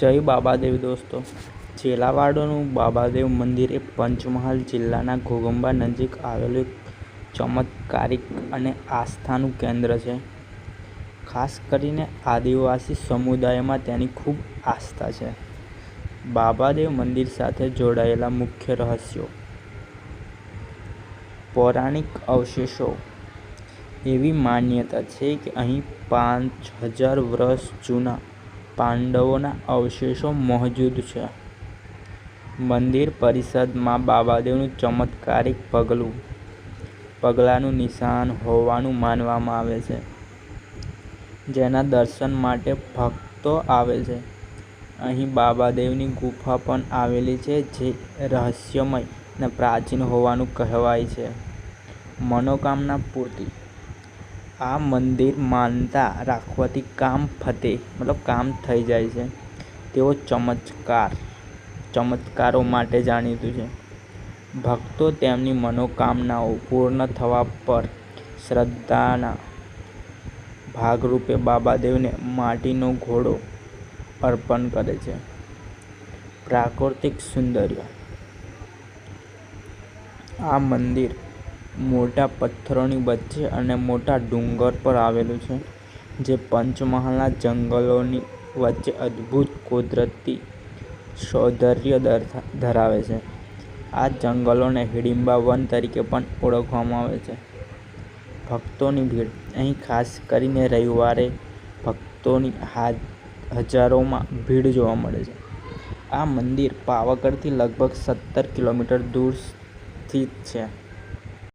જય બાબાદેવ દોસ્તો. ચેલાવાડોનું બાબાદેવ મંદિર એ પંચમહાલ જિલ્લાના ઘોગંબા નજીક આવેલું એક ચમત્કારિક અને આસ્થાનું કેન્દ્ર છે. ખાસ કરીને આદિવાસી સમુદાયમાં તેની ખૂબ આસ્થા છે. બાબાદેવ મંદિર સાથે જોડાયેલા મુખ્ય રહસ્યો. પૌરાણિક અવશેષો. એવી માન્યતા છે કે અહીં પાંચ હજાર વર્ષ જૂના પાંડવોના અવશેષો મોજૂદ છે. મંદિર પરિસરમાં બાબાદેવનું ચમત્કારિક પગલું. પગલાંનું નિશાન હોવાનું માનવામાં આવે છે. જેના દર્શન માટે ભક્તો આવે છે. અહીં બાબાદેવની ગુફા પણ આવેલી છે, જે રહસ્યમય અને પ્રાચીન હોવાનું કહેવાય છે. મનોકામના પૂર્તિ. આ મંદિર માનતા રાખવાથી કામ ફતે, મતલબ કામ થઈ જાય છે. તેઓ ચમત્કાર, ચમત્કારો માટે જાણીતું છે. ભક્તો તેમની મનોકામનાઓ પૂર્ણ થવા પર શ્રદ્ધાના ભાગરૂપે બાબાદેવને માટીનો ઘોડો અર્પણ કરે છે. પ્રાકૃતિક સૌંદર્ય. આ મંદિર મોટા પથ્થરોની વચ્ચે અને મોટા ડુંગર પર આવેલું છે, જે પંચમહાલના જંગલોની વચ્ચે અદ્ભુત કુદરતી સૌંદર્ય ધરાવે છે. આ જંગલોને હિડિંબા વન તરીકે પણ ઓળખવામાં આવે છે. ભક્તોની ભીડ. અહીં ખાસ કરીને રવિવારે ભક્તોની હજારોમાં ભીડ જોવા મળે છે. આ મંદિર પાવાગઢથી લગભગ સત્તર કિલોમીટર દૂર સ્થિત છે.